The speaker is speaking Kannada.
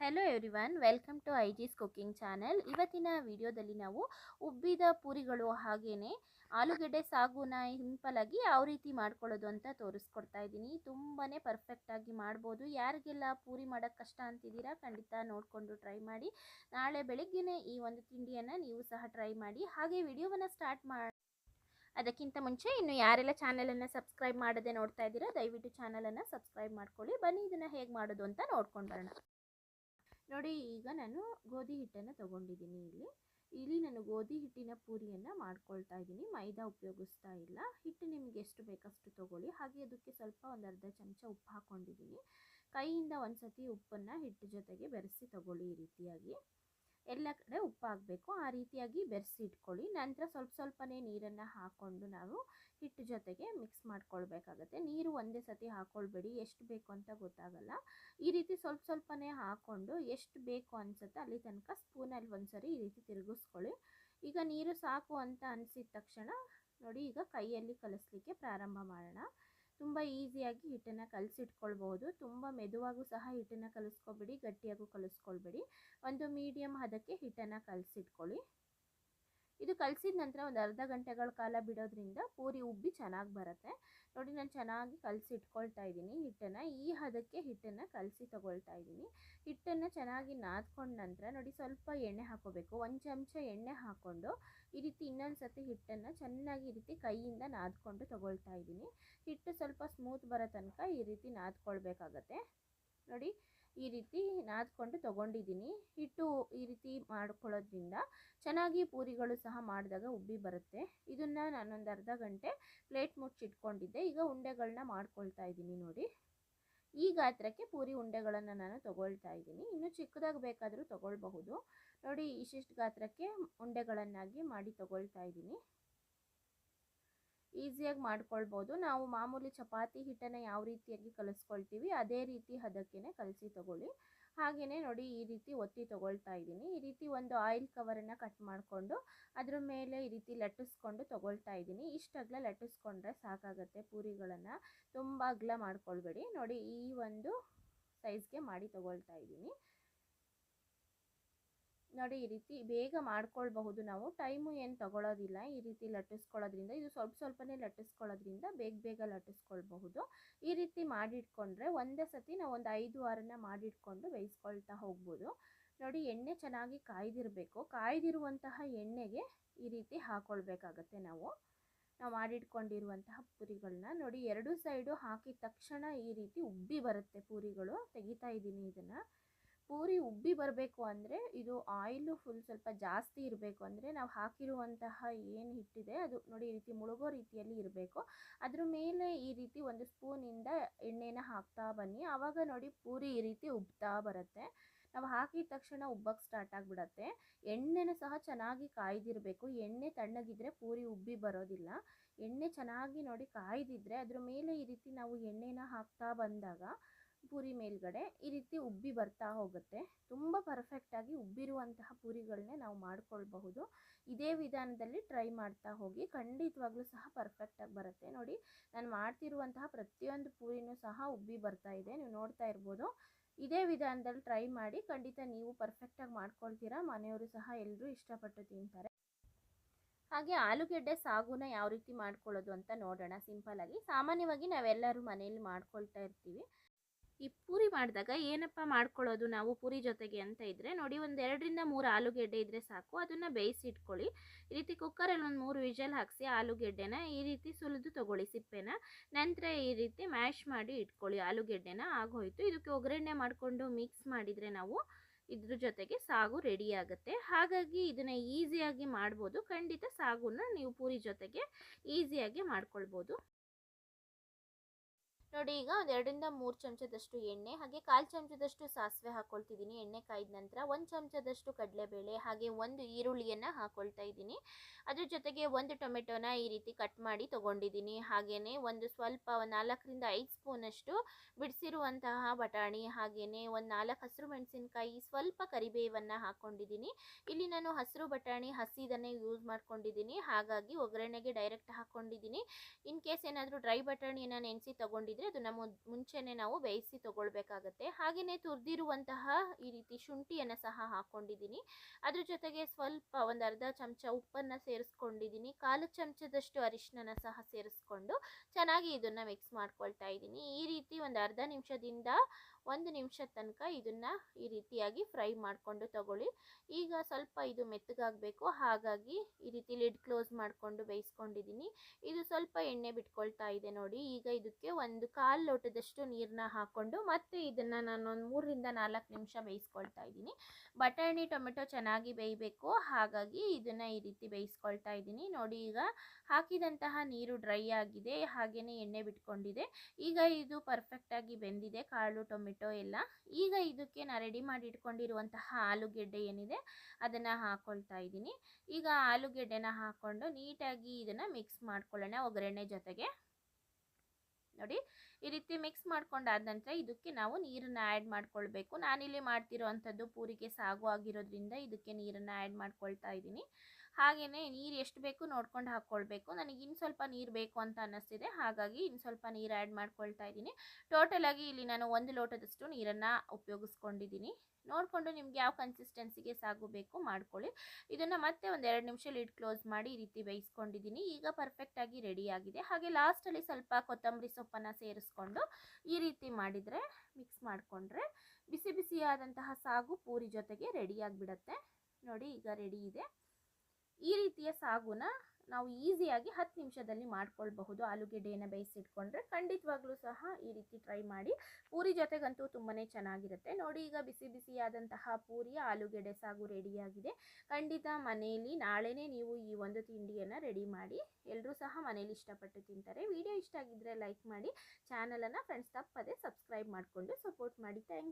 Hello everyone welcome to I Jis cooking channel ಇವತ್ತಿನ ವಿಡಿಯೋದಲ್ಲಿ ನಾವು ಉಬ್ಬಿದ ಪೂರಿಗಳು ಹಾಗೇನೆ ಆಲೂಗೆಡ್ಡೆ ಸಾಗುನ ಸಿಂಪಲ್ ಆಗಿ ಯಾವ ರೀತಿ ಮಾಡ್ಕೊಳ್ಳೋದು ಅಂತ ತೋರಿಸ್ಕೊಡ್ತಾ ಇದ್ದೀನಿ. ತುಂಬಾ ಪರ್ಫೆಕ್ಟಾಗಿ ಮಾಡ್ಬೋದು. ಯಾರಿಗೆಲ್ಲ ಪೂರಿ ಮಾಡೋಕ್ಕೆ ಕಷ್ಟ ಅಂತಿದ್ದೀರಾ ಖಂಡಿತ ನೋಡಿಕೊಂಡು ಟ್ರೈ ಮಾಡಿ. ನಾಳೆ ಬೆಳಿಗ್ಗೆನೇ ಈ ಒಂದು ತಿಂಡಿಯನ್ನು ನೀವು ಸಹ ಟ್ರೈ ಮಾಡಿ. ಹಾಗೆ ವಿಡಿಯೋವನ್ನು ಸ್ಟಾರ್ಟ್ ಮಾಡಿ ಅದಕ್ಕಿಂತ ಮುಂಚೆ ಇನ್ನು ಯಾರೆಲ್ಲ ಚಾನಲನ್ನು ಸಬ್ಸ್ಕ್ರೈಬ್ ಮಾಡದೆ ನೋಡ್ತಾ ಇದ್ದೀರಾ ದಯವಿಟ್ಟು ಚಾನಲನ್ನು ಸಬ್ಸ್ಕ್ರೈಬ್ ಮಾಡ್ಕೊಳ್ಳಿ. ಬನ್ನಿ, ಇದನ್ನು ಹೇಗೆ ಮಾಡೋದು ಅಂತ ನೋಡ್ಕೊಂಡು ಬರೋಣ. ನೋಡಿ, ಈಗ ನಾನು ಗೋಧಿ ಹಿಟ್ಟನ್ನು ತಗೊಂಡಿದ್ದೀನಿ ಇಲ್ಲಿ. ಇಲ್ಲಿ ನಾನು ಗೋಧಿ ಹಿಟ್ಟಿನ ಪೂರಿಯನ್ನು ಮಾಡ್ಕೊಳ್ತಾ ಇದ್ದೀನಿ. ಮೈದಾ ಉಪಯೋಗಿಸ್ತಾ ಇಲ್ಲ. ಹಿಟ್ಟು ನಿಮಗೆ ಎಷ್ಟು ಬೇಕಷ್ಟು ತೊಗೊಳ್ಳಿ. ಹಾಗೆ ಅದಕ್ಕೆ ಸ್ವಲ್ಪ ಒಂದು ಅರ್ಧ ಚಮಚ ಉಪ್ಪು ಹಾಕ್ಕೊಂಡಿದ್ದೀನಿ. ಕೈಯಿಂದ ಒಂದು ಸತಿ ಉಪ್ಪನ್ನು ಹಿಟ್ಟು ಜೊತೆಗೆ ಬೆರೆಸಿ ತಗೊಳ್ಳಿ ಈ ರೀತಿಯಾಗಿ. ಎಲ್ಲ ಕಡೆ ಉಪ್ಪು ಆ ರೀತಿಯಾಗಿ ಬೆರೆಸಿ ಇಟ್ಕೊಳ್ಳಿ. ನಂತರ ಸ್ವಲ್ಪ ಸ್ವಲ್ಪನೇ ನೀರನ್ನು ಹಾಕ್ಕೊಂಡು ನಾವು ಹಿಟ್ಟು ಜೊತೆಗೆ ಮಿಕ್ಸ್ ಮಾಡ್ಕೊಳ್ಬೇಕಾಗತ್ತೆ. ನೀರು ಒಂದೇ ಸತಿ ಹಾಕ್ಕೊಳ್ಬೇಡಿ ಎಷ್ಟು ಬೇಕು ಅಂತ ಗೊತ್ತಾಗಲ್ಲ. ಈ ರೀತಿ ಸ್ವಲ್ಪ ಸ್ವಲ್ಪನೇ ಹಾಕ್ಕೊಂಡು ಎಷ್ಟು ಬೇಕು ಅನಿಸುತ್ತೆ ಅಲ್ಲಿ ತನಕ ಸ್ಪೂನಲ್ಲಿ ಒಂದ್ಸರಿ ಈ ರೀತಿ ತಿರುಗಿಸ್ಕೊಳ್ಳಿ. ಈಗ ನೀರು ಸಾಕು ಅಂತ ಅನಿಸಿದ ತಕ್ಷಣ ನೋಡಿ ಈಗ ಕೈಯಲ್ಲಿ ಕಲಿಸ್ಲಿಕ್ಕೆ ಪ್ರಾರಂಭ ಮಾಡೋಣ. ತುಂಬ ಈಸಿಯಾಗಿ ಹಿಟ್ಟನ್ನು ಕಲಸಿಟ್ಕೊಳ್ಬೋದು ತುಂಬ ಮೆದುವಾಗೂ ಸಹ ಹಿಟ್ಟನ್ನು ಕಲಿಸ್ಕೊಬೇಡಿ, ಗಟ್ಟಿಯಾಗೂ ಕಲಿಸ್ಕೊಳ್ಬೇಡಿ. ಒಂದು ಮೀಡಿಯಮ್ ಹದಕ್ಕೆ ಹಿಟ್ಟನ್ನು ಕಲಸಿಟ್ಕೊಳ್ಳಿ. ಇದು ಕಲಸಿದ ನಂತರ ಒಂದು ಅರ್ಧ ಗಂಟೆಗಳ ಕಾಲ ಬಿಡೋದ್ರಿಂದ ಪೂರಿ ಉಬ್ಬಿ ಚೆನ್ನಾಗಿ ಬರುತ್ತೆ. ನೋಡಿ ನಾನು ಚೆನ್ನಾಗಿ ಕಲಸಿ ಇಟ್ಕೊಳ್ತಾ ಇದ್ದೀನಿ ಹಿಟ್ಟನ್ನು. ಈ ಹದಕ್ಕೆ ಹಿಟ್ಟನ್ನು ಕಲಸಿ ತಗೊಳ್ತಾ ಇದ್ದೀನಿ. ಹಿಟ್ಟನ್ನು ಚೆನ್ನಾಗಿ ನಾದ್ಕೊಂಡ ನಂತರ ನೋಡಿ ಸ್ವಲ್ಪ ಎಣ್ಣೆ ಹಾಕೋಬೇಕು. ಒಂದು ಚಮಚ ಎಣ್ಣೆ ಹಾಕ್ಕೊಂಡು ಈ ರೀತಿ ಇನ್ನೊಂದು ಸರ್ತಿ ಹಿಟ್ಟನ್ನು ಚೆನ್ನಾಗಿ ಈ ರೀತಿ ಕೈಯಿಂದ ನಾದ್ಕೊಂಡು ತಗೊಳ್ತಾ ಇದ್ದೀನಿ. ಹಿಟ್ಟು ಸ್ವಲ್ಪ ಸ್ಮೂತ್ ಬರೋ ತನಕ ಈ ರೀತಿ ನಾದ್ಕೊಳ್ಬೇಕಾಗತ್ತೆ. ನೋಡಿ ಈ ರೀತಿ ನಾದ್ಕೊಂಡು ತೊಗೊಂಡಿದ್ದೀನಿ. ಹಿಟ್ಟು ಈ ರೀತಿ ಮಾಡ್ಕೊಳ್ಳೋದ್ರಿಂದ ಚೆನ್ನಾಗಿ ಪೂರಿಗಳು ಸಹ ಮಾಡಿದಾಗ ಉಬ್ಬಿ ಬರುತ್ತೆ. ಇದನ್ನು ನಾನೊಂದು ಅರ್ಧ ಗಂಟೆ ಪ್ಲೇಟ್ ಮುಚ್ಚಿಟ್ಕೊಂಡಿದ್ದೆ. ಈಗ ಉಂಡೆಗಳನ್ನ ಮಾಡ್ಕೊಳ್ತಾ ಇದ್ದೀನಿ ನೋಡಿ. ಈ ಗಾತ್ರಕ್ಕೆ ಪೂರಿ ಉಂಡೆಗಳನ್ನು ನಾನು ತಗೊಳ್ತಾ ಇದ್ದೀನಿ. ಇನ್ನು ಚಿಕ್ಕದಾಗಿ ಬೇಕಾದರೂ ತಗೊಳ್ಬಹುದು. ನೋಡಿ, ಇಷ್ಟಿಷ್ಟು ಗಾತ್ರಕ್ಕೆ ಉಂಡೆಗಳನ್ನಾಗಿ ಮಾಡಿ ತಗೊಳ್ತಾ ಇದ್ದೀನಿ. ಈಸಿಯಾಗಿ ಮಾಡ್ಕೊಳ್ಬೋದು. ನಾವು ಮಾಮೂಲಿ ಚಪಾತಿ, ಹಿಟ್ಟನ್ನು ಯಾವ ರೀತಿಯಾಗಿ ಕಲಿಸ್ಕೊಳ್ತೀವಿ, ಅದೇ ರೀತಿ ಹದಕ್ಕೆ ಕಲಸಿ ತಗೊಳ್ಳಿ. ಹಾಗೆಯೇ ನೋಡಿ ಈ ರೀತಿ ಒತ್ತಿ ತಗೊಳ್ತಾ ಇದ್ದೀನಿ. ಈ ರೀತಿ ಒಂದು ಆಯಿಲ್ ಕವರನ್ನು ಕಟ್ ಮಾಡಿಕೊಂಡು, ಅದ್ರ ಮೇಲೆ ಈ ರೀತಿ ಲಟ್ಟಿಸ್ಕೊಂಡು ತಗೊಳ್ತಾ ಇದ್ದೀನಿ. ಇಷ್ಟು ಅಗಲ ಲಟ್ಟಿಸ್ಕೊಂಡ್ರೆ ಸಾಕಾಗತ್ತೆ ಪೂರಿಗಳನ್ನು. ತುಂಬ ಅಗ್ಲ ಮಾಡ್ಕೊಳ್ಬೇಡಿ. ನೋಡಿ ಈ ಒಂದು ಸೈಜ್ಗೆ ಮಾಡಿ ತಗೊಳ್ತಾ ಇದ್ದೀನಿ. ನೋಡಿ, ಈ ರೀತಿ ಬೇಗ ಮಾಡ್ಕೊಳ್ಬಹುದು ನಾವು. ಟೈಮು ಏನು ತಗೊಳ್ಳೋದಿಲ್ಲ ಈ ರೀತಿ ಲಟ್ಟಿಸ್ಕೊಳ್ಳೋದ್ರಿಂದ, ಇದು ಸ್ವಲ್ಪ ಸ್ವಲ್ಪನೇ ಲಟ್ಟಿಸ್ಕೊಳ್ಳೋದ್ರಿಂದ ಬೇಗ ಬೇಗ ಲಟ್ಟಿಸ್ಕೊಳ್ಬಹುದು. ಈ ರೀತಿ ಮಾಡಿಟ್ಕೊಂಡ್ರೆ ಒಂದೇ ಸತಿ ನಾವು ಒಂದು ಐದು ವಾರನ ಮಾಡಿಟ್ಕೊಂಡು ಬೇಯಿಸ್ಕೊಳ್ತಾ ಹೋಗ್ಬೋದು. ನೋಡಿ, ಎಣ್ಣೆ ಚೆನ್ನಾಗಿ ಕಾಯ್ದಿರಬೇಕು. ಕಾಯ್ದಿರುವಂತಹ ಎಣ್ಣೆಗೆ ಈ ರೀತಿ ಹಾಕ್ಕೊಳ್ಬೇಕಾಗತ್ತೆ ನಾವು. ನಾವು ಮಾಡಿಟ್ಕೊಂಡಿರುವಂತಹ ಪೂರಿಗಳನ್ನ ನೋಡಿ, ಎರಡು ಸೈಡು ಹಾಕಿದ ತಕ್ಷಣ ಈ ರೀತಿ ಉಬ್ಬಿ ಬರುತ್ತೆ ಪೂರಿಗಳು. ತೆಗಿತಾ ಇದ್ದೀನಿ ಇದನ್ನು. ಪೂರಿ ಉಬ್ಬಿ ಬರಬೇಕು ಅಂದರೆ ಇದು ಆಯಿಲು ಫುಲ್ ಸ್ವಲ್ಪ ಜಾಸ್ತಿ ಇರಬೇಕು ಅಂದರೆ ನಾವು ಹಾಕಿರುವಂತಹ ಏನು ಹಿಟ್ಟಿದೆ ಅದು ನೋಡಿ ಈ ರೀತಿ ಮುಳುಗೋ ರೀತಿಯಲ್ಲಿ ಇರಬೇಕು. ಅದ್ರ ಮೇಲೆ ಈ ರೀತಿ ಒಂದು ಸ್ಪೂನಿಂದ ಎಣ್ಣೆನ ಹಾಕ್ತಾ ಬನ್ನಿ. ಆವಾಗ ನೋಡಿ ಪೂರಿ ಈ ರೀತಿ ಉಬ್ತಾ ಬರುತ್ತೆ. ನಾವು ಹಾಕಿದ ತಕ್ಷಣ ಉಬ್ಬಕ್ಕೆ ಸ್ಟಾರ್ಟ್ ಆಗಿಬಿಡತ್ತೆ. ಎಣ್ಣೆನ ಸಹ ಚೆನ್ನಾಗಿ ಕಾಯ್ದಿರಬೇಕು. ಎಣ್ಣೆ ತಣ್ಣಗಿದ್ರೆ ಪೂರಿ ಉಬ್ಬಿ ಬರೋದಿಲ್ಲ. ಎಣ್ಣೆ ಚೆನ್ನಾಗಿ ನೋಡಿ ಕಾಯ್ದಿದ್ರೆ ಅದ್ರ ಮೇಲೆ ಈ ರೀತಿ ನಾವು ಎಣ್ಣೆನ ಹಾಕ್ತಾ ಬಂದಾಗ ಪೂರಿ ಮೇಲ್ಗಡೆ ಈ ರೀತಿ ಉಬ್ಬಿ ಬರ್ತಾ ಹೋಗುತ್ತೆ. ತುಂಬ ಪರ್ಫೆಕ್ಟಾಗಿ ಉಬ್ಬಿರುವಂತಹ ಪೂರಿಗಳನ್ನೇ ನಾವು ಮಾಡ್ಕೊಳ್ಬಹುದು. ಇದೇ ವಿಧಾನದಲ್ಲಿ ಟ್ರೈ ಮಾಡ್ತಾ ಹೋಗಿ ಖಂಡಿತವಾಗ್ಲೂ ಸಹ ಪರ್ಫೆಕ್ಟಾಗಿ ಬರುತ್ತೆ. ನೋಡಿ, ನಾನು ಮಾಡ್ತಿರುವಂತಹ ಪ್ರತಿಯೊಂದು ಪೂರಿನೂ ಸಹ ಉಬ್ಬಿ ಬರ್ತಾ ಇದೆ. ನೀವು ನೋಡ್ತಾ ಇರ್ಬೋದು. ಇದೇ ವಿಧಾನದಲ್ಲಿ ಟ್ರೈ ಮಾಡಿ ಖಂಡಿತ ನೀವು ಪರ್ಫೆಕ್ಟಾಗಿ ಮಾಡ್ಕೊಳ್ತೀರಾ. ಮನೆಯವರು ಸಹ ಎಲ್ಲರೂ ಇಷ್ಟಪಟ್ಟು ತಿಂತಾರೆ. ಹಾಗೆ ಆಲೂಗೆಡ್ಡೆ ಸಾಗುನ ಯಾವ ರೀತಿ ಮಾಡ್ಕೊಳ್ಳೋದು ಅಂತ ನೋಡೋಣ. ಸಿಂಪಲ್ಲಾಗಿ ಸಾಮಾನ್ಯವಾಗಿ ನಾವೆಲ್ಲರೂ ಮನೆಯಲ್ಲಿ ಮಾಡ್ಕೊಳ್ತಾ ಇರ್ತೀವಿ. ಈ ಪೂರಿ ಮಾಡಿದಾಗ ಏನಪ್ಪ ಮಾಡ್ಕೊಳ್ಳೋದು ನಾವು ಪೂರಿ ಜೊತೆಗೆ ಅಂತ ಇದ್ದರೆ ನೋಡಿ ಒಂದು ಎರಡರಿಂದ ಮೂರು ಆಲೂಗೆಡ್ಡೆ ಇದ್ದರೆ ಸಾಕು, ಅದನ್ನು ಬೇಯಿಸಿ ಇಟ್ಕೊಳ್ಳಿ ಈ ರೀತಿ ಕುಕ್ಕರಲ್ಲಿ ಒಂದು ಮೂರು ವಿಜಲ್ ಹಾಕಿಸಿ ಆಲೂಗೆಡ್ಡೆನ ಈ ರೀತಿ ಸುಲಿದು ತೊಗೊಳ್ಳಿ ಸಿಪ್ಪೆನ. ನಂತರ ಈ ರೀತಿ ಮ್ಯಾಶ್ ಮಾಡಿ ಇಟ್ಕೊಳ್ಳಿ ಆಲೂಗೆಡ್ಡೆನ ಆಗೋಯ್ತು. ಇದಕ್ಕೆ ಒಗ್ಗರಣೆ ಮಾಡಿಕೊಂಡು ಮಿಕ್ಸ್ ಮಾಡಿದರೆ ನಾವು ಇದ್ರ ಜೊತೆಗೆ ಸಾಗು ರೆಡಿ ಆಗುತ್ತೆ. ಹಾಗಾಗಿ ಇದನ್ನು ಈಸಿಯಾಗಿ ಮಾಡ್ಬೋದು. ಖಂಡಿತ ಸಾಗುನ ನೀವು ಪೂರಿ ಜೊತೆಗೆ ಈಸಿಯಾಗಿ ಮಾಡ್ಕೊಳ್ಬೋದು. ನೋಡಿ, ಈಗ ಒಂದು ಎರಡರಿಂದ ಮೂರು ಚಮಚದಷ್ಟು ಎಣ್ಣೆ, ಹಾಗೆ ಕಾಲು ಚಮಚದಷ್ಟು ಸಾಸಿವೆ ಹಾಕ್ಕೊಳ್ತಿದ್ದೀನಿ ಎಣ್ಣೆ ಕಾಯ್ದ ನಂತರ ಒಂದು ಚಮಚದಷ್ಟು ಕಡಲೆಬೇಳೆ, ಹಾಗೆ ಒಂದು ಈರುಳ್ಳಿಯನ್ನು ಹಾಕ್ಕೊಳ್ತಾ ಇದ್ದೀನಿ. ಅದ್ರ ಜೊತೆಗೆ ಒಂದು ಟೊಮೆಟೊನ ಈ ರೀತಿ ಕಟ್ ಮಾಡಿ ತೊಗೊಂಡಿದ್ದೀನಿ. ಹಾಗೆಯೇ ಒಂದು ಸ್ವಲ್ಪ ಒಂದು ನಾಲ್ಕರಿಂದ ಐದು ಸ್ಪೂನಷ್ಟು ಬಿಡಿಸಿರುವಂತಹ ಬಟಾಣಿ ಹಾಗೆಯೇ ಒಂದು ನಾಲ್ಕು ಹಸಿರು ಮೆಣಸಿನಕಾಯಿ, ಸ್ವಲ್ಪ ಕರಿಬೇವನ್ನು ಹಾಕ್ಕೊಂಡಿದ್ದೀನಿ ಇಲ್ಲಿ ನಾನು ಹಸಿರು ಬಟಾಣಿ, ಹಸಿದನ್ನೇ ಯೂಸ್ ಮಾಡ್ಕೊಂಡಿದ್ದೀನಿ. ಹಾಗಾಗಿ ಒಗ್ಗರಣೆಗೆ ಡೈರೆಕ್ಟ್ ಹಾಕ್ಕೊಂಡಿದ್ದೀನಿ ಇನ್ ಕೇಸ್ ಏನಾದರೂ ಡ್ರೈ ಬಟಾಣಿಯನ್ನು ನೆನೆಸಿ ತೊಗೊಂಡಿದ್ರೆ ಅದನ್ನು ಮುಂಚೆನೆ ನಾವು ಬೇಯಿಸಿ ತಗೊಳ್ಬೇಕಾಗತ್ತೆ. ಹಾಗೆಯೇ ತುರಿದಿರುವಂತಹ ಈ ರೀತಿ ಶುಂಠಿಯನ್ನು ಸಹ ಹಾಕ್ಕೊಂಡಿದ್ದೀನಿ ಅದ್ರ ಜೊತೆಗೆ ಸ್ವಲ್ಪ ಒಂದು ಅರ್ಧ ಚಮಚ ಉಪ್ಪನ್ನು ಸೇರಿಸ್ಕೊಂಡಿದ್ದೀನಿ. ಕಾಲು ಚಮಚದಷ್ಟು ಅರಿಶಿನ ಸಹ ಸೇರಿಸ್ಕೊಂಡು ಚೆನ್ನಾಗಿ ಇದನ್ನು ಮಿಕ್ಸ್ ಮಾಡ್ಕೊಳ್ತಾ ಇದ್ದೀನಿ. ಈ ರೀತಿ ಒಂದು ಅರ್ಧ ನಿಮಿಷದಿಂದ ಒಂದು ನಿಮಿಷ ತನಕ ಇದನ್ನು ಈ ರೀತಿಯಾಗಿ ಫ್ರೈ ಮಾಡಿಕೊಂಡು ತಗೊಳ್ಳಿ. ಈಗ ಸ್ವಲ್ಪ ಇದು ಮೆತ್ತಗಾಗಬೇಕು, ಹಾಗಾಗಿ ಈ ರೀತಿ ಲಿಡ್ ಕ್ಲೋಸ್ ಮಾಡಿಕೊಂಡು ಬೇಯಿಸ್ಕೊಂಡಿದ್ದೀನಿ. ಇದು ಸ್ವಲ್ಪ ಎಣ್ಣೆ ಬಿಟ್ಕೊಳ್ತಾ ಇದೆ ನೋಡಿ, ಈಗ ಇದಕ್ಕೆ ಒಂದು ಕಾಲು ಲೋಟದಷ್ಟು ನೀರನ್ನ ಹಾಕ್ಕೊಂಡು ಮತ್ತೆ ಇದನ್ನು ನಾನು ಒಂದು ಮೂರರಿಂದ ನಾಲ್ಕು ನಿಮಿಷ ಬೇಯಿಸ್ಕೊಳ್ತಾ ಇದ್ದೀನಿ. ಬಟಾಣಿ, ಟೊಮೆಟೊ ಚೆನ್ನಾಗಿ ಬೇಯಬೇಕು, ಹಾಗಾಗಿ ಇದನ್ನು ಈ ರೀತಿ ಬೇಯಿಸ್ಕೊಳ್ತಾ ಇದ್ದೀನಿ. ನೋಡಿ, ಈಗ ಹಾಕಿದಂತಹ ನೀರು ಡ್ರೈ ಆಗಿದೆ ಹಾಗೆಯೇ ಎಣ್ಣೆ ಬಿಟ್ಕೊಂಡಿದೆ. ಈಗ ಇದು ಪರ್ಫೆಕ್ಟಾಗಿ ಬೆಂದಿದೆ, ಕಾಳು, ಟೊಮೆಟೊ ಎಲ್ಲ ಈಗ ಇದಕ್ಕೆ ನಾನು ರೆಡಿ ಮಾಡಿ ಇಟ್ಕೊಂಡಿರುವಂತಹ ಆಲೂಗೆಡ್ಡೆ ಏನಿದೆ, ಅದನ್ನು ಹಾಕ್ಕೊಳ್ತಾ ಇದ್ದೀನಿ. ಈಗ ಆಲೂಗೆಡ್ಡೆನ ಹಾಕ್ಕೊಂಡು ನೀಟಾಗಿ ಇದನ್ನು ಮಿಕ್ಸ್ ಮಾಡ್ಕೊಳ್ಳೋಣ ಒಗ್ಗರಣೆ ಜೊತೆಗೆ. ನೋಡಿ, ಈ ರೀತಿ ಮಿಕ್ಸ್ ಮಾಡ್ಕೊಂಡಾದ ನಂತರ ಇದಕ್ಕೆ ನಾವು ನೀರನ್ನು ಆ್ಯಡ್ ಮಾಡ್ಕೊಳ್ಬೇಕು. ನಾನಿಲ್ಲಿ ಮಾಡ್ತಿರೋ ಅಂಥದ್ದು ಪೂರಿಗೆ ಸಾಗು ಆಗಿರೋದ್ರಿಂದ ಇದಕ್ಕೆ ನೀರನ್ನು ಆ್ಯಡ್ ಮಾಡ್ಕೊಳ್ತಾ ಇದ್ದೀನಿ. ಹಾಗೆಯೇ ನೀರು ಎಷ್ಟು ಬೇಕು ನೋಡ್ಕೊಂಡು ಹಾಕ್ಕೊಳ್ಬೇಕು ನನಗೆ ಇನ್ನು ಸ್ವಲ್ಪ ನೀರು ಬೇಕು ಅಂತ ಅನ್ನಿಸ್ತಿದೆ. ಹಾಗಾಗಿ ಇನ್ನು ಸ್ವಲ್ಪ ನೀರು ಆ್ಯಡ್ ಮಾಡ್ಕೊಳ್ತಾ ಇದ್ದೀನಿ. ಟೋಟಲಾಗಿ ಇಲ್ಲಿ ನಾನು ಒಂದು ಲೋಟದಷ್ಟು ನೀರನ್ನು ಉಪಯೋಗಿಸ್ಕೊಂಡಿದ್ದೀನಿ. ನೋಡಿಕೊಂಡು ನಿಮ್ಗೆ ಯಾವ ಕನ್ಸಿಸ್ಟೆನ್ಸಿಗೆ ಸಾಗು ಬೇಕು ಮಾಡ್ಕೊಳ್ಳಿ. ಇದನ್ನು ಮತ್ತೆ ಒಂದು ಎರಡು ನಿಮಿಷ ಲಿಡ್ ಕ್ಲೋಸ್ ಮಾಡಿ ಈ ರೀತಿ ಬೇಯಿಸ್ಕೊಂಡಿದ್ದೀನಿ. ಈಗ ಪರ್ಫೆಕ್ಟಾಗಿ ರೆಡಿ ಆಗಿದೆ. ಹಾಗೆ ಲಾಸ್ಟಲ್ಲಿ ಸ್ವಲ್ಪ ಕೊತ್ತಂಬರಿ ಸೊಪ್ಪನ್ನು ಸೇರಿಸ್ಕೊಂಡು ಈ ರೀತಿ ಮಾಡಿದರೆ ಮಿಕ್ಸ್ ಮಾಡಿಕೊಂಡ್ರೆ ಬಿಸಿ ಬಿಸಿಯಾದಂತಹ ಸಾಗು ಪೂರಿ ಜೊತೆಗೆ ರೆಡಿಯಾಗಿಬಿಡತ್ತೆ ನೋಡಿ ಈಗ ರೆಡಿ ಇದೆ. ಈ ರೀತಿಯ ಸಾಗುನ ನಾವು ಈಸಿಯಾಗಿ ಹತ್ತು ನಿಮಿಷದಲ್ಲಿ ಮಾಡ್ಕೊಳ್ಬಹುದು. ಆಲೂಗೆಡ್ಡೆಯನ್ನು ಬೇಯಿಸಿಟ್ಕೊಂಡ್ರೆ ಖಂಡಿತವಾಗ್ಲೂ ಸಹ ಈ ರೀತಿ ಟ್ರೈ ಮಾಡಿ. ಪೂರಿ ಜೊತೆಗಂತೂ ತುಂಬಾ ಚೆನ್ನಾಗಿರುತ್ತೆ. ನೋಡಿ, ಈಗ ಬಿಸಿ ಬಿಸಿಯಾದಂತಹ ಪೂರಿಯ ಆಲೂಗೆಡ್ಡೆ ಸಾಗು ರೆಡಿಯಾಗಿದೆ. ಖಂಡಿತ ಮನೆಯಲ್ಲಿ ನಾಳೆನೇ ನೀವು ಈ ಒಂದು ತಿಂಡಿಯನ್ನು ರೆಡಿ ಮಾಡಿ ಎಲ್ಲರೂ ಸಹ ಮನೇಲಿ ಇಷ್ಟಪಟ್ಟು ತಿಂತಾರೆ. ವಿಡಿಯೋ ಇಷ್ಟ ಆಗಿದ್ದರೆ ಲೈಕ್ ಮಾಡಿ. ಚಾನಲನ್ನು ಫ್ರೆಂಡ್ಸ್ ತಪ್ಪದೆ ಸಬ್ಸ್ಕ್ರೈಬ್ ಮಾಡಿಕೊಂಡು ಸಪೋರ್ಟ್ ಮಾಡಿ. ಥ್ಯಾಂಕ್